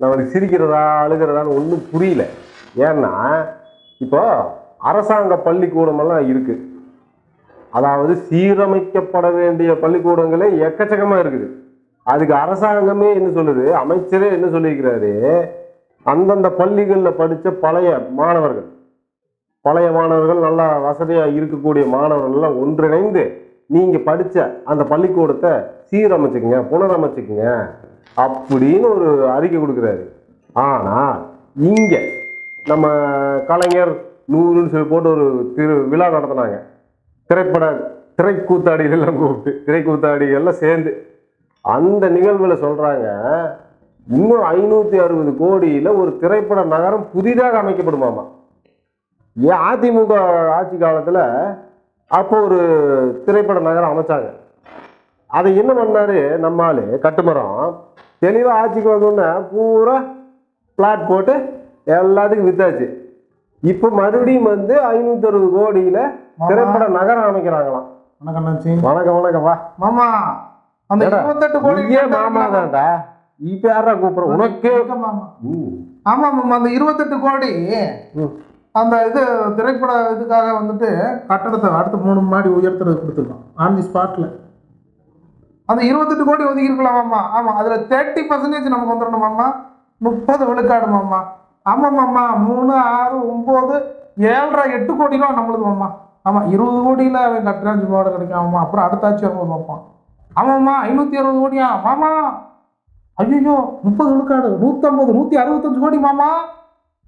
நம்மளுக்கு சிரிக்கிறதா அழுகிறதான்னு ஒன்றும் புரியல. ஏன்னா இப்போ அரசாங்க பள்ளிக்கூடமெல்லாம் இருக்குது அதாவது சீரமைக்கப்பட வேண்டிய பள்ளிக்கூடங்களே எக்கச்சக்கமாக இருக்குது. அதுக்கு அரசாங்கமே என்ன சொல்லுது அமைச்சரே என்ன சொல்லியிருக்கிறாரு அந்தந்த பள்ளிகளில் படித்த பழைய மாணவர்கள் பழைய மாணவர்கள் நல்லா வசதியாக இருக்கக்கூடிய மாணவர்கள் எல்லாம் ஒன்றிணைந்து நீங்கள் படித்த அந்த பள்ளிக்கூடத்தை சீரமைச்சுக்குங்க புனரமைச்சுக்குங்க. அப்படின்னு ஒரு அறிக்கை கொடுக்குறாரு. ஆனால் இங்கே நம்ம கலைஞர் நூறுன்னு சொல்லி போட்டு ஒரு திரு விழா நடத்தினாங்க. திரைப்பட திரைக்கூத்தாடிகள் எல்லாம் கூப்பிட்டு திரைக்கூத்தாடிகள்லாம் சேர்ந்து. அந்த நிகழ்வில் சொல்கிறாங்க இன்னும் ஐநூற்றி அறுபது கோடியில் ஒரு திரைப்பட நகரம் புதிதாக அமைக்கப்படுமாமா? ஏன் அதிமுக ஆட்சி காலத்தில் அப்போ ஒரு திரைப்பட நகரம் அமைச்சாங்க. அதை என்ன பண்ணாரு? நம்ம ஆளு கட்டுமரம். தெளிவாக ஆட்சிக்கு வந்தோடனே பூரா பிளாட் போட்டு எல்லாத்துக்கும் வித்தாச்சு. இப்போ மறுபடியும் வந்து ஐநூத்தி அறுபது கோடியில திரைப்பட நகரம் அமைக்கிறாங்களாம் வணக்கம் வணக்கம் வணக்கம் வா. மாமா அந்த இருபத்தெட்டு கோடி மாமா தான்டா. இப்ப யாரா கூப்பிடுற? உனக்கே மாமா. ஆமா மாமா அந்த இருபத்தெட்டு கோடி. அந்த இது திரைப்பட இதுக்காக வந்துட்டு கட்டடத்தை அடுத்து மூணு மாடி உயர்த்துறது கொடுத்துருக்கோம். ஆன் தி ஸ்பாட்ல அந்த இருபத்தெட்டு கோடி ஒதுக்கிருக்கலாம் ஆமாம் அதில் தேர்ட்டி பர்சன்டேஜ் நமக்கு வந்துடணுமாம்மா முப்பது விழுக்காடுமாம்மா ஆமாம்மாம்மா மூணு ஆறு ஒம்பது ஏழரை எட்டு கோடி ரூபா நம்மளுது ஆமாம் இருபது கோடியில் அவன் கட்டுறான் சும்மாவோட கிடைக்கும் ஆமா அப்புறம் அடுத்த ஆட்சி வரும்போது பார்ப்பான் ஆமாம்மா ஐநூற்றி அறுபது கோடியா? மாமா. ஐயோ முப்பது விழுக்காடு நூற்றம்பது நூற்றி அறுபத்தஞ்சு கோடி மாமா.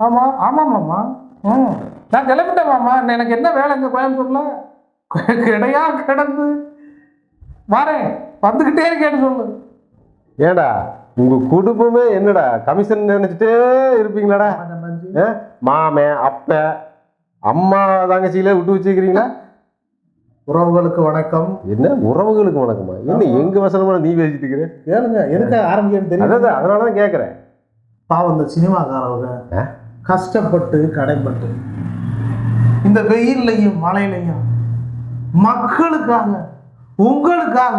ஆமாம் ஆமா மாமா. ம். நான் கிளம்பிட்டேன் மாமா. எனக்கு என்ன வேலை இங்கே கோயம்புத்தூரில்? கிடையா கிடந்து. வரேன். வந்துக்கிட்டே இருக்கேன்னு சொல்லு. ஏடா உங்க குடும்பமே என்னடா? கமிஷன் நினைச்சிட்டே இருப்பீங்களாடா? ஆ? மாமன் அப்ப அம்மா தங்கச்சியில விட்டு வச்சுக்கிறீங்களா உறவுகளுக்கு வணக்கம். என்ன? உறவுகளுக்கு வணக்கமா? என்ன எங்க வசனமா நீ பேசிட்டு இருக்கிற? கேளுங்க எதுக்கு ஆரம்பிக்கன்னு அதான் தெரியும் அதனாலதான் கேக்குறேன். பாவம் இந்த சினிமாக்காரவங்க? கஷ்டப்பட்டு கடைப்பட்டு இந்த வெயில்லையும் மழையிலையும் மக்களுக்காக உங்களுக்காக.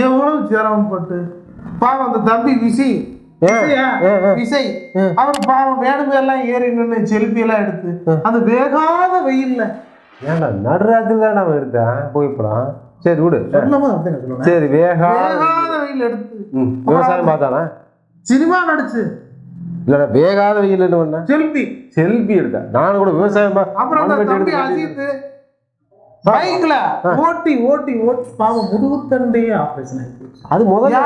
எவ்வளவு சிரமப்பட்டு பாவம் அந்த தம்பி விசி. விசை. ஆ. அவர் பாவம் வேணுமே எல்லாம் ஏறி நின்று செல்ஃபி எல்லாம் எடுத்து அந்த வேகாத வெயில்ல. ஏன்டா நடுராத்திரி தான் அவன் எடுத்தான்? புகைப்படம் சரி விடு. சரி வேகா வேகாத வெயில் எடுத்து. விவசாயம் பார்த்தானா? சினிமா நடிச்சு. இல்லடா வேகாத வெயில் என்ன பண்ண செல்ஃபி செல்ஃபி எடுத்தேன் நான் கூட விவசாயம் அப்புறம் பைக்ல ஓட்டி ஓட்டி ஓட்டி பாவம் முதுகுத்தண்டே ஆபரேஷன் ஆயிடுச்சு. அது முதல்ல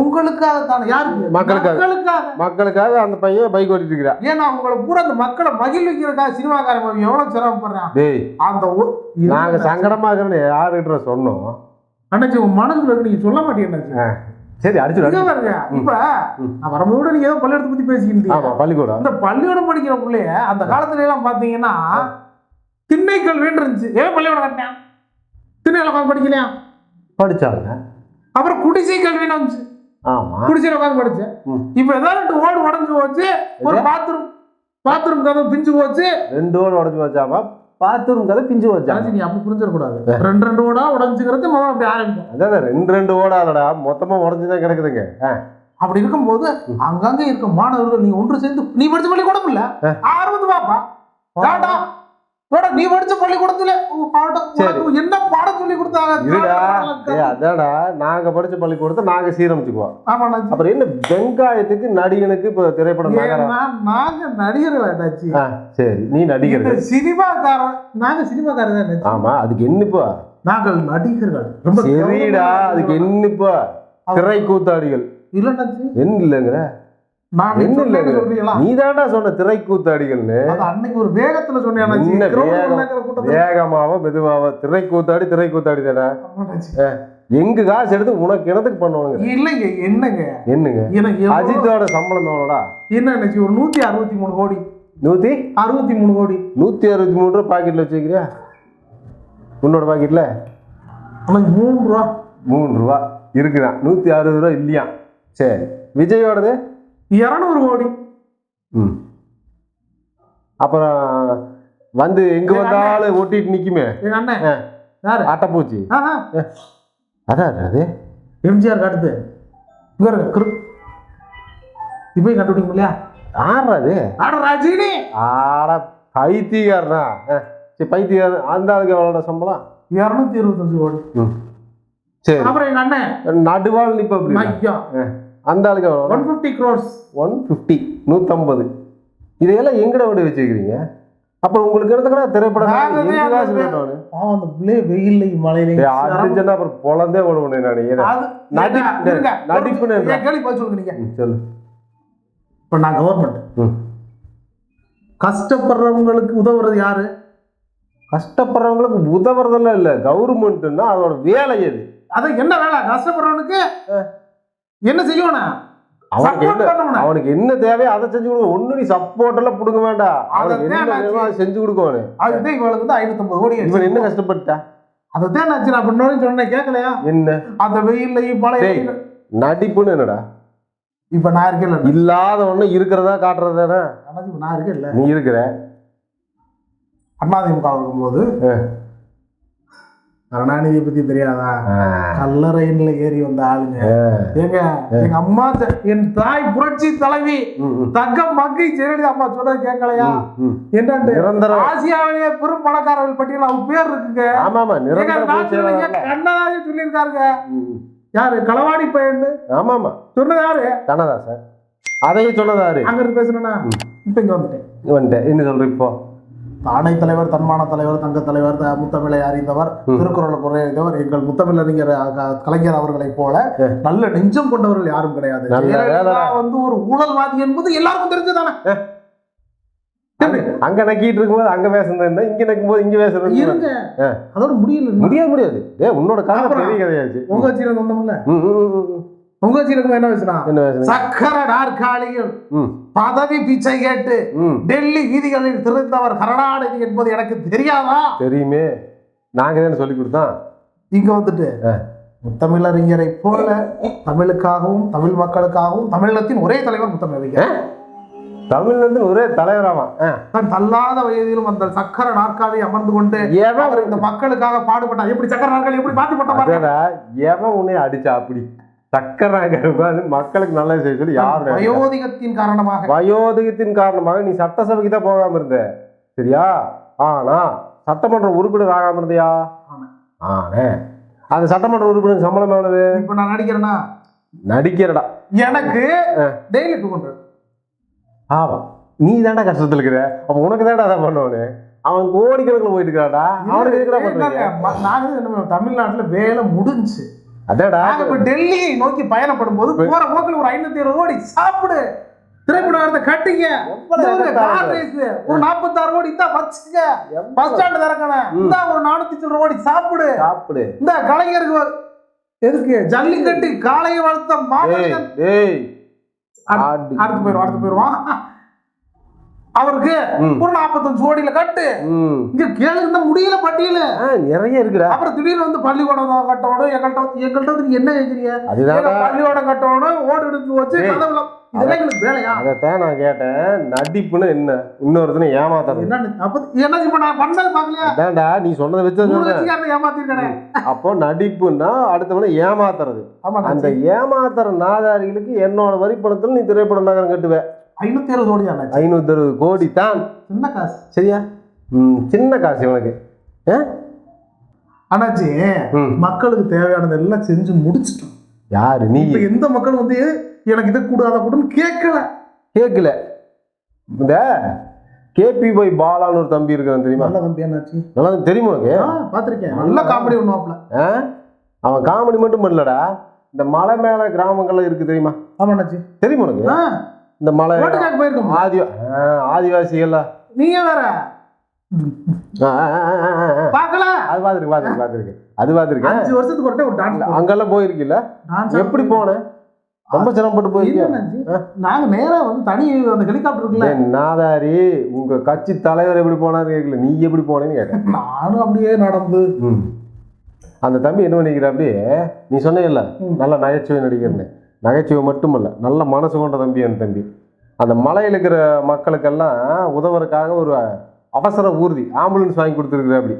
உங்களுக்காக தானே. யாருக்கு? மக்களுக்காக. மக்களுக்காக. அந்த பையன் பைக் ஓட்டிட்டு இருக்கிறான். ஏன்னா உங்களை பூரா அந்த மக்களை மகிழ்விக்கிறதுக்காக சினிமாக்காரங்க எவ்வளவு சிரமப்படுறான் டேய் அந்த நாங்க சங்கடமா இருக்கிறோன்னு யாருக்கிட்ட சொன்னோம்? அண்ணாச்சி மனசுக்குள்ள இருக்கு நீங்க சொல்ல மாட்டீங்க சரி அடிச்சு பாருங்க. இப்ப நான் வரும்போது நீங்க ஏதோ பள்ளிக்கூடத்தை பத்தி பேசிக்கிட்டு ஆமா பள்ளிக்கூடம். அந்த பள்ளிக்கூடம் படிக்கிற பிள்ளைய அந்த காலத்துல எல்லாம் பாத்தீங்கன்னா திண்ணை கல்வின்னு இருந்துச்சு ஏன் பள்ளிக்கூடம் கட்டினான் திண்ணையில உட்காந்து படிக்கலையா? படிச்சாங்க. அப்புறம் குடிசை கல்வின்னு வந்துச்சு ஆமா. குடிசையில உட்காந்து படிச்சேன். ம். இப்ப ஏதாவது ஓடு உடஞ்சு போச்சு. ஒரு பாத்ரூம். பாத்ரூம் கதவு பிஞ்சு போச்சு. ரெண்டு ஓடு உடச்சு வச்சாமா பாத்ரூம் கதை பிஞ்சு அண்ணாச்சி, நீ அப்படி புரிஞ்சிடக்கூடாது. ரெண்டு ரெண்டு ஓடா உடஞ்சுக்கிறது முதல்ல அப்படி ஆரம்பிக்கும். அதான் ரெண்டு ரெண்டு ஓடாதடா. மொத்தமா உடஞ்சுதான் கிடக்குதுங்க. அப்படி இருக்கும்போது அங்கங்க இருக்க மாணவர்கள் நீ ஒன்று சேர்ந்து நீ படிச்ச பள்ளிக்கூடம் இல்ல? ஆரம்பத்து பாப்பா. நீ படிச்ச பள்ளிக்கூடத்துல பாடம் என்ன பாடம் சொல்லி கொடுத்தாங்க? அதாடா நாங்க படிச்ச பள்ளிக்கூடத்தை நாங்க சீரமைச்சுக்குவோம். ஆமா. அப்புறம் என்ன வெங்காயத்துக்கு நடிகனுக்கு இப்போ திரைப்படம் நாங்க நடிகர்கள் சரி. நீ நடிகர். சினிமாக்காரன்? நாங்க சினிமாக்காரன் தான். ஆமா அதுக்கு என்னப்பா நாங்கள் நடிகர்கள். சரிடா அதுக்கு என்னப்பா திரை கூத்தாடிகள். இல்ல இல்லைங்கிற? நான் என்ன சொன்னேன்னு இல்லைங்க? சொல்றீங்களா? நீ தான்டா சொன்ன திரை கூத்தாடிகள்னு அது அன்னைக்கு ஒரு வேகத்துல சொன்னேன் வேகமாவோ மெதுவாவோ? திரை கூத்தாடி திரை கூத்தாடி தானே? ஆமா அண்ணாச்சி. எங்க காசு எடுத்து உனக்கு என்னத்துக்கு பண்ணுவானுங்க? இல்லைங்க என்னங்க? என்னங்க? அஜித்தோட சம்பளம் எவ்வளோடா? என்ன ஒரு நூத்தி அறுபத்தி மூணு கோடி. நூத்தி? அறுபத்தி மூணு கோடி. நூத்தி அறுபத்தி மூணு ரூபா பாக்கெட்ல வச்சுக்கிறியா உன்னோட பாக்கெட்ல மூணு ரூபா. மூணு ரூபா. இருக்குதான். நூத்தி அறுபது ரூபா இல்லையா சரி. விஜயோடது? இருநூறு கோடி. ம். அப்புறம் வந்து எங்க வந்தாலும் ஒட்டிட்டு நிக்குமே. எங்க அண்ணன். யாரு? அட்டைப்பூச்சி அதான் அது. எம்ஜிஆர் இருங்க கிரு. இப்பயும் கண்டுபிடிக்க இல்லையா ஆடுறா அது. அட ரஜினி. ஆட பைத்தியக்காரனா. சரி பைத்தியக்காரன் அந்த ஆளுக்கு எவ்வளோட சம்பளம்? இருநூத்தி இருபத்தஞ்சு கோடி. சரி. அப்புறம் எங்க அண்ணன்? நடுவாள் நிப்ப ஐயா அந்த ஆளுக்கு எவ்வளோ one fifty crores one fifty நூற்றம்பது இதையெல்லாம் எங்கட விட வச்சுக்கிறீங்க? அப்புறம் உங்களுக்கு கூட திரைப்படம் அந்த- பிள்ளை வெயில்லையும் மழையிலையும் அடிச்சுன்னா அப்புறம் பொழந்தே விடுவேன் நான் ஏன்னா அது நடி- ஏங்க, இருங்க. நடிப்புன்னு என்ன? என் கேள்வி சொல்லுங்க சொல்லு. இப்ப நான் கவர்மெண்ட். கஷ்டப்படுறவங்களுக்கு உதவுறது யாரு? கஷ்டப்படுறவங்களுக்கு உதவுறதெல்லாம் இல்லை கவர்மெண்ட்னா அதோட வேலை அது அது என்ன வேலை? கஷ்டப்படுறவனுக்கு என்ன செய்யணும் அவனுக்கு என்ன. அவனுக்கு என்ன தேவையோ அதை செஞ்சு கொடுக்க ஒண்ணு நீ சப்போர்ட் எல்லாம் பிடுங்க வேண்டாம். அவனுக்கு என்ன அதை செஞ்சு கொடுக்கணும் அதுதான் இவளுக்கு வந்து ஐநூத்தம்பது கோடி இவன் என்ன கஷ்டப்பட்டா அதைத்தான் நான் நான் பண்ணணும்னு சொன்னேன் கேட்கலையா? என்ன? அந்த வெயில்லையும் மழை டேய். நடிப்புன்னு என்னடா? இப்ப நான் இருக்கேன் இல்லாத ஒண்ணு இருக்கிறதா காட்டுறதானே நான் இருக்கேன் இல்ல நீ இருக்கிற? அண்ணாதிமுக இருக்கும்போது கருணாநிதியை பத்தி தெரியாதா? கல்லறையின்ல ஏறி வந்த ஆளுங்க. ஏங்க எங்க அம்மா என் தாய் புரட்சி தலைவி தங்க மக்கை ஜெயலலிதா அம்மா சொன்னது கேட்கலையா? நிரந்தரம் ஆசியாவிலேயே பெரும் பணக்காரர்கள் பட்டியல் அவங்க பேர் இருக்குங்க. எங்க கண்ணதாசி சொல்லியிருக்காருங்க. யாரு களவாடி பையன் ஆமா ஆமா சொன்னது யாரு? கண்ணதாசன். அதையும் சொன்னதாரு அங்க இருந்து பேசுனா இப்ப இங்க வந்துட்டேன். வந்துட்டேன். என்ன சொல்ற இப்போ தானை தலைவர் தன்மான தலைவர் தங்க தலைவர் த- முத்தமிழை அறிந்தவர் திருக்குறளை குறைந்தவர் எங்கள் முத்தமிழறிஞர் கலைஞர் அவர்களைப் போல நல்ல நெஞ்சம் கொண்டவர்கள் யாரும் கிடையாது. வந்து ஒரு ஊழல்வாதி என்பது எல்லாருக்கும் தெரிஞ்சதானே அங்க- அங்க நக்கிட்டு இருக்கும்போது அங்க பேசுறது என்ன? இங்க நக்கும் போது இங்க பேசுறது? இருங்க. அதோட முடியல முடியாது முடியாது. ஏ உன்னோட அப்புறம் பெரிய கதையாச்சு. உங்க கட்சியில உங்க இருக்கும்போது என்ன பேசுனா சக்கர நாற்காலியில் பதவி பிச்சை கேட்டு டெல்லி வீதிகளில் திறந்தவர் கருணாநிதி என்பது எனக்கு தெரியாதா? தெரியுமே. நாங்க தானே சொல்லி கொடுத்தோம் இங்க வந்துட்டு. முத்தமிழறிஞரை போல தமிழுக்காகவும் தமிழ் மக்களுக்காகவும் தமிழகத்தின் ஒரே தலைவர் முத்தமிழறிஞர். தமிழ்நாட்டு ஒரே தலைவராமா தள்ளாத வயதிலும் அந்த சக்கர நாற்காலி அமர்ந்து கொண்டு அவர் இந்த மக்களுக்காக பாடுபட்டார். எப்படி சக்கர நாற்காலி எப்படி பாருங்க. அதடா, எவன் உன்னை அடிச்சா அப்படி? சக்கராக மக்களுக்கு நல்லது செய்ய சொல்லி நினைக்கல. வயோதிகத்தின் காரணமாக. வயோதிகத்தின் காரணமாக நீ சட்டசபைக்கு தான் போகாம இருந்த. சரியா? ஆனா சட்டமன்ற உறுப்பினர் ஆகாம இருந்தியா. ஆனே. அந்த சட்டமன்ற உறுப்பினர் சம்பளம் எவ்வளவு? இப்ப நான் நடிக்கிறேன்னா நடிக்கிறடா. எனக்கு டெய்லி டூ ஹண்ட்ரட். ஆமா. நீ தான்டா கஷ்டத்துல இருக்கிற. அப்ப உனக்கு தான்டா அதை பண்ணுவானு. அவன் கோடிக்கணக்கில் போயிட்டு இருக்காடா அவனுக்கு பண்றீங்க நாங்க தமிழ்நாட்டுல வேலை முடிஞ்சு. அதாடா இப்ப டெல்லியை நோக்கி பயணப்படும் போது போற போக்கில் ஒரு ஐநூத்தி இருபது கோடி சாப்பிடு. திரைப்படம் கட்டிங்க. எவ்வளவு கார் ரேஸ் ஒரு நாற்பத்தாறு கோடி இந்தா வச்சுங்க பஸ் ஸ்டாண்ட் திறக்கணும். இந்த ஒரு நானூத்தி சில்லற கோடி சாப்பிடு. சாப்பிடு. இந்த கலைஞருக்கு எதுக்கு? ஜல்லிக்கட்டு காளைய வளர்த்த ஆடு. அடுத்து போயிரும் அடுத்து போயிருவான் அவருக்கு. ஒரு நாற்பத்தஞ்சு கோடியில கட்டு. இங்க கேளு இந்த முடியல பட்டியல. நிறைய இருக்குடா. அப்புறம் திடீர்னு வந்து பள்ளிக்கூடம் கட்டணும். எங்கள்கிட்ட எங்கள்கிட்ட வந்து நீங்க என்ன கேக்குறீங்க அதுதான்டா. எங்க பள்ளிக்கூடம் கட்டணும் ஓடு எடுத்து வச்சு. கதவுல அதைத்தான் நான் கேட்டேன். நடிப்புன்னு என்ன? இன்னொருத்தனை ஏமாத்துறது. என்ன அப்ப என்ன இப்ப நான் பண்ணது பாக்கலையா அதான்டா நீ சொன்னதை வச்சு அப்போ நடிப்புன்னா அடுத்தவனை ஏமாத்துறது. அந்த ஏமாத்துற நாதாரிகளுக்கு என்னோட வரிப்பணத்தில் நீ திரைப்பட நகரம் கட்டுவ. ஐநூத்தி அறுபது கோடி ஆனாச்சு ஐநூத்தி அறுபது கோடி தான். சின்ன காசு. சரியா? ம் சின்ன காசு இவனுக்கு. ம். மக்களுக்கு தேவையானது எல்லாம் செஞ்சு முடிச்சிட்டோம். யாரு நீ? எந்த மக்கள் வந்து எனக்கு இது கூட அதை கூடன்னு கேட்கல. கேட்கல. இந்த கேபி பாய் பாலான்னு ஒரு தம்பி இருக்கிறான் தெரியுமா? நல்ல தம்பி என்னாச்சு நல்லா தெரியுமா உனக்கு? ஆ, பாத்திருக்கேன் நல்ல காமெடி பண்ணுவாப்ல ஆ? அவன் காமெடி மட்டும் பண்ணலடா. இந்த மலை மேல கிராமங்கள்ல இருக்கு தெரியுமா? ஆமா அண்ணாச்சி. தெரியுமா உனக்கு? இந்த மலை போயிருக்கோம். ஆதி ஆதிவாசிகள் நீங்க வேற. பார்க்கல? அது பார்த்துருக்கு பார்த்துருக்கு பார்த்துருக்கு. அது பார்த்துருக்கேன் அஞ்சு வருஷத்துக்கு ஒரு ஒரு டான்ஸ் அங்கெல்லாம் போயிருக்கீல்ல? எப்படி போனேன் ரொம்ப சிரமப்பட்டு போயிருக்கீங்க நாங்க நேரா வந்து தனி அந்த ஹெலிகாப்டர் இருக்குல்ல. நாதாரி உங்க கட்சி தலைவர் எப்படி போனான்னு கேட்கல நீ எப்படி போனேன்னு கேட்டேன். நானும் அப்படியே நடந்து. அந்த தம்பி என்ன பண்ணிக்கிற அப்படியே நீ சொன்னேல்ல ம். நல்ல நகைச்சுவை நடிகர்னு. நகைச்சுவை மட்டுமல்ல நல்ல மனசு கொண்ட தம்பி அந்த தம்பி அந்த மலையில் இருக்கிற மக்களுக்கெல்லாம் உதவுறதுக்காக ஒரு அவசர ஊர்தி ஆம்புலன்ஸ் வாங்கி கொடுத்துருக்குற அப்படி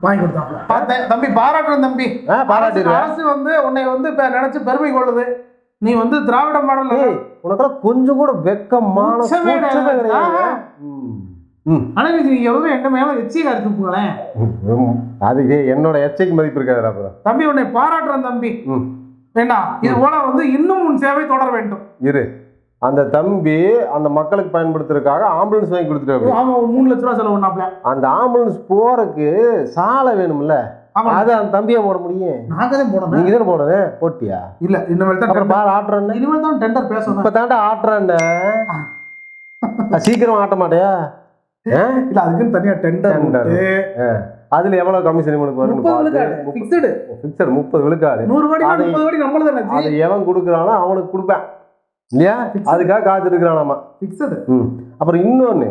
வாங்கி பார்த்தேன் தம்பி பாராட்டுறேன் தம்பி ஆ பாராட்டிடுவேன் அரசு வந்து உன்னை வந்து இப்ப நினைச்சு பெருமை கொள்ளுது நீ வந்து திராவிட மாடல் ஏய் உனக்கெல்லாம் கொஞ்சம் கூட வெக்கமான உச்சமே கூச்சமே கிடையாது. கிடையாது ஆ. ம். ம். ஆனா நீங்க எவ்வளவு எங்க மேல எச்சியா இருக்குங்களேன் ம். அது என்னோட எச்சைக்கு மதிப்பு இருக்காது அப்புறம் தம்பி உன்னை பாராட்டுறேன் தம்பி வேண்டாம் இது போல வந்து இன்னும் உன் சேவை தொடர வேண்டும். இரு. அந்த தம்பி அந்த மக்களுக்கு பயன்படுத்துறதுக்காக ஆம்புலன்ஸ் வாங்கி கொடுத்துட்டு ஆமா மூணு லட்ச ரூபா செலவு பண்ணாப்ல அந்த ஆம்புலன்ஸ் போறதுக்கு சாலை வேணும்ல. அது அந்த தம்பியா போட முடியும்? நாங்க தான் போடணும். நீங்க தானே போடணும்? போட்டியா? இல்ல இனிமேல் தான் அப்புறம் பாரு ஆட்டுறேன்னு இனிமேல் தான் டெண்டர் பேசணும். இப்ப தாண்டா ஆட்டுறேன்னு சீக்கிரம் ஆட்ட மாட்டியா? இல்ல அதுக்குன்னு தனியா டெண்டர். அதுல எவ்வளவு கமிஷன் விழுக்காடு வரும்னு பிக்சடு பிக்சர் முப்பது விழுக்காடு. நூறு கோடி நம்மளது அதை எவன் கொடுக்குறானோ அவனுக்கு கொடுப்பேன். இல்லையா. அதுக்காக காத்துருக்கிறானாமா. பிக்சடு ம். அப்புறம் இன்னொன்னு.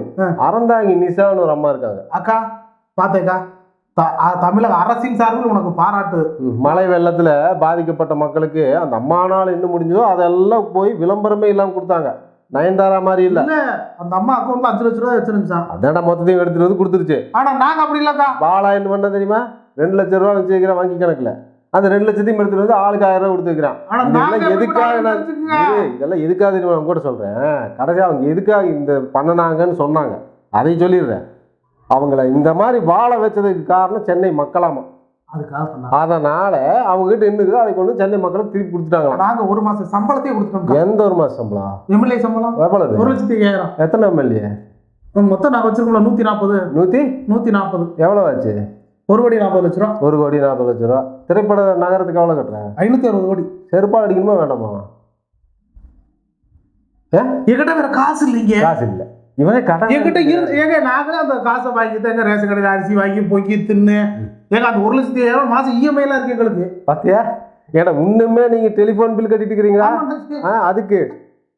அறந்தாங்கி நிசான்னு ஒரு அம்மா இருக்காங்க. அக்கா பாத்தேக்கா. தமிழக அரசின் சார்பில் உனக்கு பாராட்டு. மழை வெள்ளத்துல பாதிக்கப்பட்ட மக்களுக்கு அந்த அம்மா நாள் என்ன முடிஞ்சதோ அதெல்லாம் போய் விளம்பரமே இல்லாம கொடுத்தாங்க. நயன்தாரா மாதிரி இல்ல. அந்த அம்மா அக்கௌண்ட்ல அஞ்சு லட்ச ரூபா வச்சிருந்துச்சான் அதான்டா மொத்தத்தையும் எடுத்துட்டு வந்து கொடுத்துருச்சு. ஆனா நாங்க அப்படி இல்லக்கா. பாலா என்ன பண்ண தெரியுமா? ரெண்டு லட்சம் ரூபா வச்சு வைக்கிறேன் வங்கி கணக்குல. அந்த ரெண்டு லட்சத்தையும் எடுத்துட்டு வந்து ஆளுக்கு ஆயிரம் ரூபா கொடுத்து வைக்கிறான். ஆனா இதெல்லாம் எதுக்காக இதெல்லாம் எதுக்காக தெரியுமா? கூட சொல்றேன். கடைசியா அவங்க எதுக்காக இந்த பண்ணனாங்கன்னு சொன்னாங்க. அதை சொல்லிடுறேன். அவங்கள இந்த மாதிரி வாழ வச்சதுக்கு காரணம் சென்னை மக்களாமா? அதுக்காக பண்ணாங்க அதனால அவங்க கிட்ட என்னக்குதோ அதை கொண்டு சென்னை மக்களுக்கு திருப்பி கொடுத்துட்டாங்களாம். நாங்க ஒரு மாசம் சம்பளத்தையே கொடுத்துட்டோம் எந்த ஒரு மாசம் சம்பளம்? எம்எல்ஏ சம்பளம்? எவ்வளவு? ஒரு லட்சத்தி ஐயாயிரம். எத்தனை எம்எல்ஏ? மொத்தம் நாங்க வச்சிருக்கோம்ல நூத்தி நாற்பது நூத்தி? நூத்தி நாற்பது எவ்வளவு ஆச்சு? ஒரு கோடி நாற்பது லட்ச ரூபா. ஒரு கோடி நாற்பது லட்ச ரூபா. திரைப்பட நகரத்துக்கு எவ்வளவு கட்டுறேன் ஐநூத்தி அறுபது கோடி. செருப்பால் அடிக்கணுமா வேண்டாமா? ஏ? என்கிட்ட வேற காசு இல்லைங்க. காசு இல்ல. இவனே கடன் என்கிட்ட இருந்து ஏங்க நாங்களே அந்த காசை வாங்கி எங்க ரேஷன் கடையில் அரிசி வாங்கி பொங்கி தின்னு ஏங்க அந்த ஒரு லட்சத்தி ஐயாயிரம் மாசம் இஎம்ஐ எல்லாம் இருக்கு எங்களுக்கு. பாத்தியா? ஏன்னா இன்னுமே நீங்க டெலிபோன் பில் கட்டிட்டு இருக்கிறீங்களா. ஆ அதுக்கு.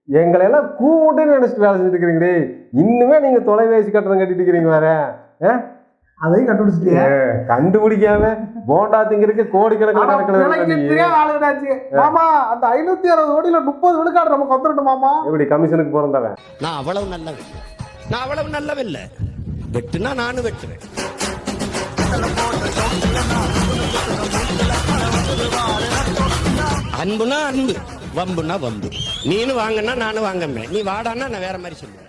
எங்களை எல்லாம் கூட்டு நினைச்சிட்டு வேலை செஞ்சுட்டு இருக்கிறீங்களே. இன்னுமே நீங்க தொலைபேசி கட்டணம் கட்டிட்டு இருக்கிறீங்க வேற. ஆ? அதையும் கண்டுபிடிச்சிட்டியா? கண்டுபிடிக்காம போண்டா திங்கிறதுக்கு கோடிக்கணக்கில் கணக்கில் ஆளுங்கடாச்சு. மாமா அந்த ஐநூத்தி அறுபது கோடியில முப்பது விழுக்காடு நமக்கு வந்துடணும் மாமா. எப்படி கமிஷனுக்கு பிறந்தவன் நான் அவ்வளவு நல்லவன். நான் அவ்வளவு நல்லவன் இல்ல. வெட்டுனா நானும் வெட்டுவேன். அன்புனா அன்பு வம்புனா வம்பு. நீனு வாங்கன்னா நானும் வாங்கமே நீ வாடான்னா நான் வேற மாதிரி சொல்லுவேன்.